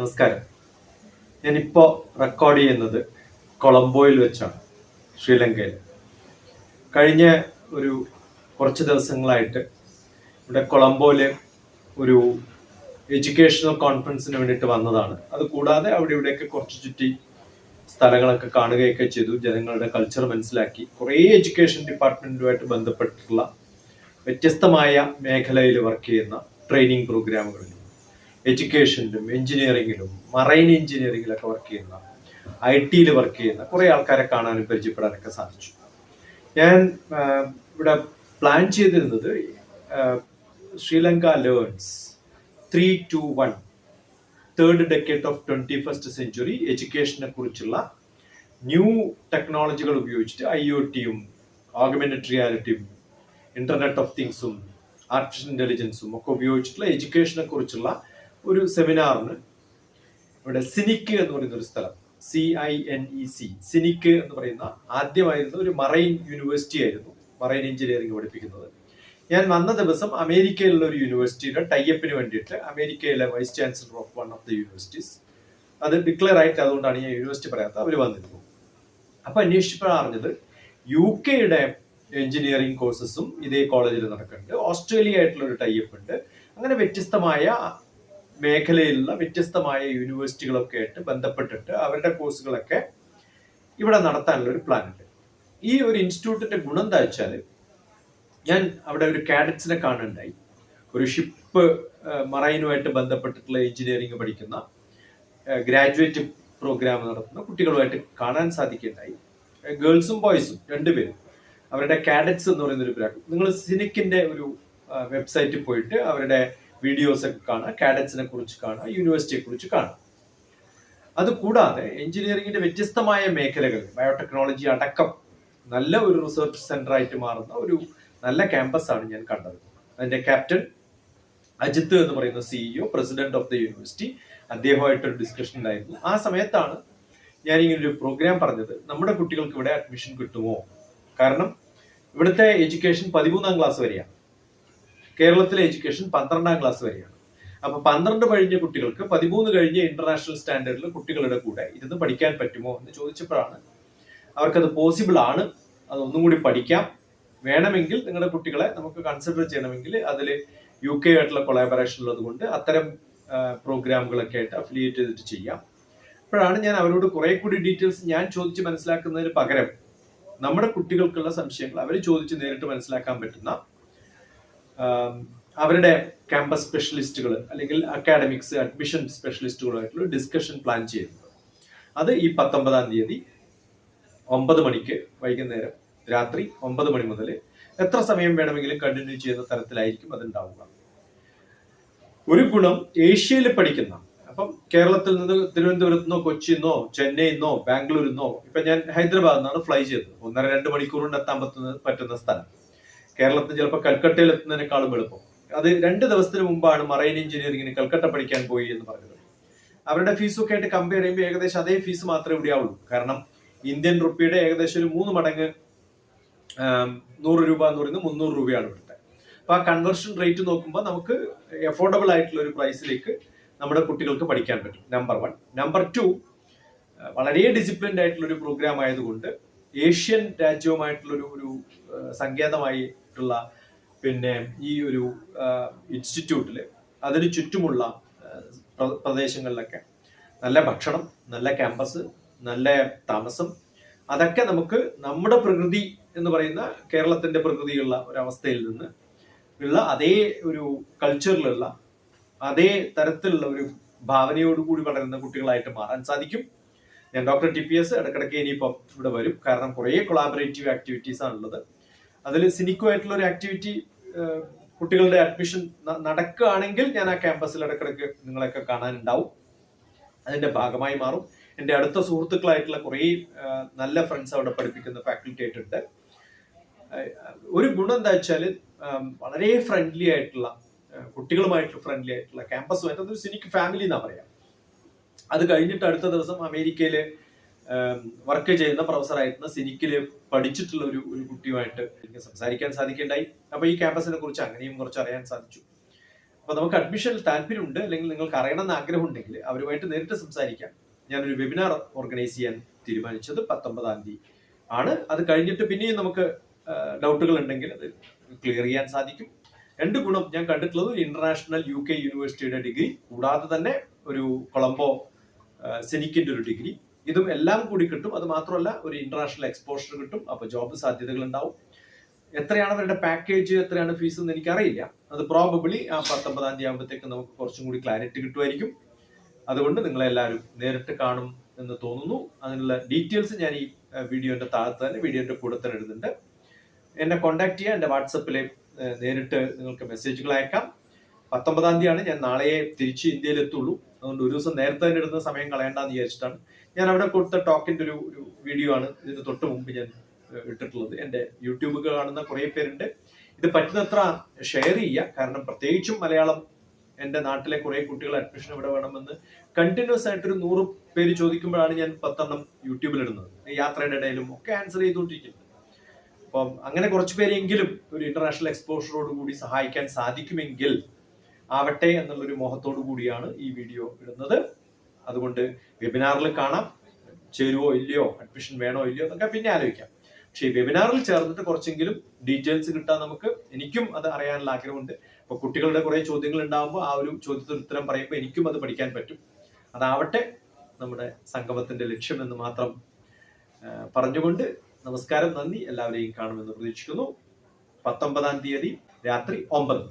നമസ്കാരം. ഞാനിപ്പോൾ റെക്കോർഡ് ചെയ്യുന്നത് കൊളംബോയിൽ വെച്ചാണ് ശ്രീലങ്കയിൽ. കഴിഞ്ഞ ഒരു കുറച്ച് ദിവസങ്ങളായിട്ട് ഇവിടെ കൊളംബോയിലെ ഒരു എഡ്യൂക്കേഷണൽ കോൺഫറൻസിന് വേണ്ടിയിട്ട് വന്നതാണ്. അത് കൂടാതെ അവിടെ ഇവിടെയൊക്കെ കുറച്ച് ചുറ്റി സ്ഥലങ്ങളൊക്കെ കാണുകയൊക്കെ ചെയ്തു. ജനങ്ങളുടെ കൾച്ചർ മനസ്സിലാക്കി. കുറേ എഡ്യൂക്കേഷൻ ഡിപ്പാർട്ട്മെന്റുമായിട്ട് ബന്ധപ്പെട്ടിട്ടുള്ള വ്യത്യസ്തമായ മേഖലയിൽ വർക്ക് ചെയ്യുന്ന ട്രെയിനിങ് പ്രോഗ്രാമുകളിലും എഡ്യൂക്കേഷനിലും എഞ്ചിനീയറിംഗിലും മറൈൻ എഞ്ചിനീയറിംഗിലൊക്കെ വർക്ക് ചെയ്യുന്ന ഐ ടിയിൽ വർക്ക് ചെയ്യുന്ന കുറേ ആൾക്കാരെ കാണാനും പരിചയപ്പെടാനൊക്കെ സാധിച്ചു. ഞാൻ ഇവിടെ പ്ലാൻ ചെയ്തിരുന്നത് Sri Lanka learns three two one third decade of twenty first century എഡ്യൂക്കേഷനെ കുറിച്ചുള്ള ന്യൂ ടെക്നോളജികൾ ഉപയോഗിച്ചിട്ട് ഐ ഒ ടിയും ഓഗ്മെന്റഡ് റിയാലിറ്റിയും ഇന്റർനെറ്റ് ഓഫ് തിങ്സും ആർട്ടിഫിഷ്യൽ ഇന്റലിജൻസും ഒക്കെ ഉപയോഗിച്ചിട്ടുള്ള എഡ്യൂക്കേഷനെ കുറിച്ചുള്ള ഒരു സെമിനാറിന് ഇവിടെ സിനിക്ക് എന്ന് പറയുന്ന ഒരു സ്ഥലം. C I N E C സിനിക്ക് എന്ന് പറയുന്ന ആദ്യമായിരുന്ന ഒരു മറൈൻ യൂണിവേഴ്സിറ്റി ആയിരുന്നു മറൈൻ എഞ്ചിനീയറിംഗ് പഠിപ്പിക്കുന്നത്. ഞാൻ വന്ന ദിവസം അമേരിക്കയിലുള്ള ഒരു യൂണിവേഴ്സിറ്റിയുടെ ടൈപ്പിന് വേണ്ടിയിട്ട് അമേരിക്കയിലെ vice chancellor of one of the universities അത് ഡിക്ലെയർ ആയിട്ട് അതുകൊണ്ടാണ് ഞാൻ യൂണിവേഴ്സിറ്റി പറയാത്തത് അവർ വന്നിരുന്നു അപ്പൊ അന്വേഷിച്ചപ്പോഴാണ് അറിഞ്ഞത് യു കെയുടെ എഞ്ചിനീയറിംഗ് കോഴ്സസും ഇതേ കോളേജിൽ നടക്കുന്നുണ്ട്. ഓസ്ട്രേലിയ ആയിട്ടുള്ള ഒരു ടൈപ്പ് ഉണ്ട്. അങ്ങനെ വ്യത്യസ്തമായ മേഖലയിലുള്ള വ്യത്യസ്തമായ യൂണിവേഴ്സിറ്റികളൊക്കെ ആയിട്ട് ബന്ധപ്പെട്ടിട്ട് അവരുടെ കോഴ്സുകളൊക്കെ ഇവിടെ നടത്താനുള്ള ഒരു പ്ലാൻ ഉണ്ട്. ഈ ഒരു ഇൻസ്റ്റിറ്റ്യൂട്ടിന്റെ ഗുണം എന്താ വെച്ചാൽ ഞാൻ അവിടെ ഒരു കാഡറ്റ്സിനെ കാണുന്നുണ്ടായി. ഒരു ഷിപ്പ് മറൈനുമായിട്ട് ബന്ധപ്പെട്ടിട്ടുള്ള എഞ്ചിനീയറിംഗ് പഠിക്കുന്ന ഗ്രാജുവേറ്റ് പ്രോഗ്രാം നടത്തുന്ന കുട്ടികളുമായിട്ട് കാണാൻ സാധിക്കുകയുണ്ടായി. ഗേൾസും ബോയ്സും രണ്ടുപേരും അവരുടെ കാഡറ്റ്സ് എന്ന് പറയുന്ന ഒരു നിങ്ങൾ സിനിക്കിന്റെ ഒരു വെബ്സൈറ്റിൽ പോയിട്ട് അവരുടെ വീഡിയോസ് ഒക്കെ കാണാം കാഡറ്റ്സിനെ കുറിച്ച് കാണാം യൂണിവേഴ്സിറ്റിയെ കുറിച്ച് കാണാം അത് കൂടാതെ എഞ്ചിനീയറിംഗിന്റെ വ്യത്യസ്തമായ മേഖലകൾ ബയോടെക്നോളജി അടക്കം നല്ല ഒരു റിസർച്ച് സെന്റർ ആയിട്ട് മാറുന്ന ഒരു നല്ല ക്യാമ്പസ് ആണ് ഞാൻ കണ്ടത്. അതിന്റെ ക്യാപ്റ്റൻ അജിത്ത് എന്ന് പറയുന്ന CEO president of the university അദ്ദേഹമായിട്ടൊരു discussion ഉണ്ടായിരുന്നു. ആ സമയത്താണ് ഞാൻ ഇങ്ങനെ ഒരു പ്രോഗ്രാം പറഞ്ഞത്. നമ്മുടെ കുട്ടികൾക്ക് ഇവിടെ അഡ്മിഷൻ കിട്ടുമോ? കാരണം ഇവിടുത്തെ എഡ്യൂക്കേഷൻ പതിമൂന്നാം ക്ലാസ് വരെയാണ്. കേരളത്തിലെ എഡ്യൂക്കേഷൻ പന്ത്രണ്ടാം ക്ലാസ് വരെയാണ്. അപ്പൊ പന്ത്രണ്ട് കഴിഞ്ഞ കുട്ടികൾക്ക് പതിമൂന്ന് കഴിഞ്ഞ ഇന്റർനാഷണൽ സ്റ്റാൻഡേർഡിൽ കുട്ടികളുടെ കൂടെ ഇരുന്ന് പഠിക്കാൻ പറ്റുമോ എന്ന് ചോദിച്ചപ്പോഴാണ് അവർക്കത് പോസിബിൾ ആണ്. അത് ഒന്നും കൂടി പഠിക്കാം. വേണമെങ്കിൽ നിങ്ങളുടെ കുട്ടികളെ നമുക്ക് കൺസിഡർ ചെയ്യണമെങ്കിൽ അതിൽ യു കെ ആയിട്ടുള്ള കൊളാബറേഷൻ ഉള്ളതുകൊണ്ട് അത്തരം പ്രോഗ്രാമുകളൊക്കെ ആയിട്ട് അഫിലിയേറ്റ് ചെയ്തിട്ട് ചെയ്യാം. അപ്പോഴാണ് ഞാൻ അവരോട് കുറെ കൂടി ഡീറ്റെയിൽസ് ഞാൻ ചോദിച്ച് മനസ്സിലാക്കുന്നതിന് പകരം നമ്മുടെ കുട്ടികൾക്കുള്ള സംശയങ്ങൾ അവർ ചോദിച്ച് നേരിട്ട് മനസ്സിലാക്കാൻ പറ്റുന്ന അവരുടെ ക്യാമ്പസ് സ്പെഷ്യലിസ്റ്റുകൾ അല്ലെങ്കിൽ അക്കാഡമിക്സ് അഡ്മിഷൻ സ്പെഷ്യലിസ്റ്റുകളായിട്ടുള്ള ഡിസ്കഷൻ പ്ലാൻ ചെയ്യുന്നത്. അത് ഈ പത്തൊമ്പതാം തീയതി ഒമ്പത് മണിക്ക് വൈകുന്നേരം രാത്രി ഒമ്പത് മണി മുതൽ എത്ര സമയം വേണമെങ്കിലും കണ്ടിന്യൂ ചെയ്യുന്ന തരത്തിലായിരിക്കും അതുണ്ടാവുക. ഒരു ഗുണം ഏഷ്യയിൽ പഠിക്കുന്ന അപ്പം കേരളത്തിൽ നിന്ന് തിരുവനന്തപുരത്ത് നിന്നോ കൊച്ചിയിൽ നിന്നോ ചെന്നൈയിൽ നിന്നോ ബാംഗ്ലൂരിൽ നിന്നോ ഇപ്പൊ ഞാൻ ഹൈദരാബാദിൽ നിന്നാണ് ഫ്ലൈ ചെയ്തത് ഒന്നര രണ്ട് മണിക്കൂർ കൊണ്ട് എത്താൻ പറ്റുന്ന പറ്റുന്ന സ്ഥലം. കേരളത്തിൽ ചിലപ്പോൾ കൽക്കട്ടയിൽ എത്തുന്നതിനേക്കാളും എളുപ്പം. അത് രണ്ട് ദിവസത്തിന് മുമ്പാണ് മറൈൻ എഞ്ചിനീയറിംഗിന് കൽക്കട്ട പഠിക്കാൻ പോയി എന്ന് പറഞ്ഞത്. അവരുടെ ഫീസൊക്കെ ആയിട്ട് കമ്പയർ ചെയ്യുമ്പോൾ ഏകദേശം അതേ ഫീസ് മാത്രമേ ഇവിടെ ആവുള്ളൂ. കാരണം ഇന്ത്യൻ റുപ്പിയുടെ ഏകദേശം ഒരു മൂന്ന് മടങ്ങ് നൂറ് രൂപ എന്ന് പറയുന്നത് മുന്നൂറ് രൂപയാണ് ഇവിടുത്തെ. അപ്പൊ ആ കൺവേർഷൻ റേറ്റ് നോക്കുമ്പോൾ നമുക്ക് അഫോർഡബിൾ ആയിട്ടുള്ള ഒരു പ്രൈസിലേക്ക് നമ്മുടെ കുട്ടികൾക്ക് പഠിക്കാൻ പറ്റും. നമ്പർ വൺ നമ്പർ ടു വളരെ ഡിസിപ്ലിൻഡ് ആയിട്ടുള്ള ഒരു പ്രോഗ്രാം ആയതുകൊണ്ട് ഏഷ്യൻ രാജ്യവുമായിട്ടുള്ള ഒരു ആ, സങ്കേതമായിട്ടുള്ള പിന്നെ ഈ ഒരു ഇൻസ്റ്റിറ്റ്യൂട്ടിൽ അതിന് ചുറ്റുമുള്ള പ്രദേശങ്ങളിലൊക്കെ നല്ല ഭക്ഷണം നല്ല ക്യാമ്പസ് നല്ല താമസം. അതൊക്കെ നമുക്ക് നമ്മുടെ പ്രകൃതി എന്ന് പറയുന്ന കേരളത്തിന്റെ പ്രകൃതിയുള്ള ഒരവസ്ഥയിൽ നിന്ന് ഉള്ള അതേ ഒരു കൾച്ചറിലുള്ള അതേ തരത്തിലുള്ള ഒരു ഭാവനയോടുകൂടി വളരുന്ന കുട്ടികളായിട്ട് മാറാൻ സാധിക്കും. ഞാൻ ഡോക്ടർ ടി പി എസ് ഇടക്കിടയ്ക്ക് ഇനിയിപ്പം ഇവിടെ വരും. കാരണം കുറേ കൊളാബറേറ്റീവ് ആക്ടിവിറ്റീസ് ആണുള്ളത്. അതിൽ സിനിക്കോ ആയിട്ടുള്ള ഒരു ആക്ടിവിറ്റി കുട്ടികളുടെ അഡ്മിഷൻ നടക്കുകയാണെങ്കിൽ ഞാൻ ആ ക്യാമ്പസിൽ ഇടക്കിടക്ക് നിങ്ങളെയൊക്കെ കാണാനുണ്ടാവും. അതിന്റെ ഭാഗമായി മാറും. എന്റെ അടുത്ത സുഹൃത്തുക്കളായിട്ടുള്ള കുറേ നല്ല ഫ്രണ്ട്സ് അവിടെ പഠിപ്പിക്കുന്ന ഫാക്കൽറ്റി ആയിട്ടുണ്ട്. ഒരു ഗുണം എന്താ വെച്ചാൽ വളരെ ഫ്രണ്ട്ലി ആയിട്ടുള്ള കുട്ടികളുമായിട്ട് ഫ്രണ്ട്ലി ആയിട്ടുള്ള ക്യാമ്പസ് അതൊരു സിനിക്ക് ഫാമിലി എന്നാ പറയാം. അത് കഴിഞ്ഞിട്ട് അടുത്ത ദിവസം അമേരിക്കയിൽ വർക്ക് ചെയ്യുന്ന പ്രൊഫസറായിരുന്ന സിനിക്കിൽ പഠിച്ചിട്ടുള്ള ഒരു ഒരു കുട്ടിയുമായിട്ട് എനിക്ക് സംസാരിക്കാൻ സാധിക്കുകയുണ്ടായി. അപ്പൊ ഈ ക്യാമ്പസിനെ കുറിച്ച് അങ്ങനെയും കുറച്ച് അറിയാൻ സാധിച്ചു. അപ്പൊ നമുക്ക് അഡ്മിഷനിൽ താല്പര്യമുണ്ട് അല്ലെങ്കിൽ നിങ്ങൾക്ക് അറിയണമെന്ന് ആഗ്രഹമുണ്ടെങ്കിൽ അവരുമായിട്ട് നേരിട്ട് സംസാരിക്കാം. ഞാനൊരു വെബിനാർ ഓർഗനൈസ് ചെയ്യാൻ തീരുമാനിച്ചത് പത്തൊമ്പതാം തീയതി ആണ്. അത് കഴിഞ്ഞിട്ട് പിന്നെയും നമുക്ക് ഡൗട്ടുകൾ ഉണ്ടെങ്കിൽ അത് ക്ലിയർ ചെയ്യാൻ സാധിക്കും. രണ്ട് ഗുണം ഞാൻ കണ്ടിട്ടുള്ളത് ഇന്റർനാഷണൽ യു കെ യൂണിവേഴ്സിറ്റിയുടെ ഡിഗ്രി കൂടാതെ തന്നെ ഒരു കൊളംബോ സെനിക്കിന്റെ ഒരു ഡിഗ്രി ഇതും എല്ലാം കൂടി കിട്ടും. അത് മാത്രമല്ല ഒരു ഇന്റർനാഷണൽ എക്സ്പോഷർ കിട്ടും. അപ്പൊ ജോബ് സാധ്യതകൾ ഉണ്ടാവും എത്രയാണ് അവരുടെ പാക്കേജ് എത്രയാണ് ഫീസ് എന്ന് എനിക്കറിയില്ല. അത് പ്രോബബിളി ആ പത്തൊമ്പതാം തീയതി ആകുമ്പോഴത്തേക്ക് നമുക്ക് കുറച്ചും കൂടി ക്ലാരിറ്റി കിട്ടുമായിരിക്കും. അതുകൊണ്ട് നിങ്ങളെല്ലാവരും നേരിട്ട് കാണും എന്ന് തോന്നുന്നു. അതിനുള്ള ഡീറ്റെയിൽസ് ഞാൻ ഈ വീഡിയോന്റെ താഴത്ത് തന്നെ വീഡിയോന്റെ കൂടെ തന്നെ ഇടുന്നുണ്ട്. എന്നെ കോൺടാക്ട് ചെയ്യാൻ എന്റെ വാട്സപ്പിൽ നേരിട്ട് നിങ്ങൾക്ക് മെസ്സേജുകൾ അയക്കാം. പത്തൊമ്പതാം തീയതിയാണ്. ഞാൻ നാളെ തിരിച്ച് ഇന്ത്യയിൽ എത്തുള്ളൂ അതുകൊണ്ട് ഒരു ദിവസം നേരത്തെ തന്നെ ഇടുന്ന സമയം കളയണ്ടെന്ന് വിചാരിച്ചിട്ടാണ്. ഞാൻ അവിടെ കൊടുത്ത ടോക്കിന്റെ ഒരു ഒരു വീഡിയോ ആണ്. ഇതിന് തൊട്ട് മുമ്പ് ഞാൻ ഇട്ടിട്ടുള്ളത്. എന്റെ യൂട്യൂബ് കാണുന്ന കുറേ പേരുണ്ട്. ഇത് പറ്റുന്നത്ര ഷെയർ ചെയ്യുക. കാരണം പ്രത്യേകിച്ചും മലയാളം എന്റെ നാട്ടിലെ കുറേ കുട്ടികൾ അഡ്മിഷൻ ഇവിടെ വേണമെന്ന് കണ്ടിന്യൂസ് ആയിട്ട് ഒരു നൂറ് പേര് ചോദിക്കുമ്പോഴാണ് ഞാൻ പത്തെണ്ണം യൂട്യൂബിൽ ഇടുന്നത്. യാത്രയുടെ ഇടയിലും ഒക്കെ ആൻസർ ചെയ്തുകൊണ്ടിരിക്കുന്നത്. അപ്പം അങ്ങനെ കുറച്ച് പേരെങ്കിലും ഒരു ഇന്റർനാഷണൽ എക്സ്പോഷറോട് കൂടി സഹായിക്കാൻ സാധിക്കുമെങ്കിൽ ആവട്ടെ എന്നുള്ളൊരു മോഹത്തോടു കൂടിയാണ് ഈ വീഡിയോ ഇടുന്നത്. അതുകൊണ്ട് വെബിനാറിൽ കാണാം. ചേരുവോ ഇല്ലയോ അഡ്മിഷൻ വേണോ ഇല്ലയോ എന്നൊക്കെ പിന്നെ ആലോചിക്കാം. പക്ഷേ ഈ വെബിനാറിൽ ചേർന്നിട്ട് കുറച്ചെങ്കിലും ഡീറ്റെയിൽസ് കിട്ടാൻ നമുക്ക് എനിക്കും അത് അറിയാനുള്ള ആഗ്രഹമുണ്ട്. അപ്പൊ കുട്ടികളുടെ കുറെ ചോദ്യങ്ങൾ ഉണ്ടാകുമ്പോൾ ആ ഒരു ചോദ്യത്തിന് ഉത്തരം പറയുമ്പോൾ എനിക്കും അത് പഠിക്കാൻ പറ്റും. അതാവട്ടെ നമ്മുടെ സംഗമത്തിന്റെ ലക്ഷ്യം എന്ന് മാത്രം പറഞ്ഞുകൊണ്ട് നമസ്കാരം നന്ദി. എല്ലാവരെയും കാണുമെന്ന് പ്രതീക്ഷിക്കുന്നു. പത്തൊമ്പതാം തീയതി രാത്രി ഒമ്പത്.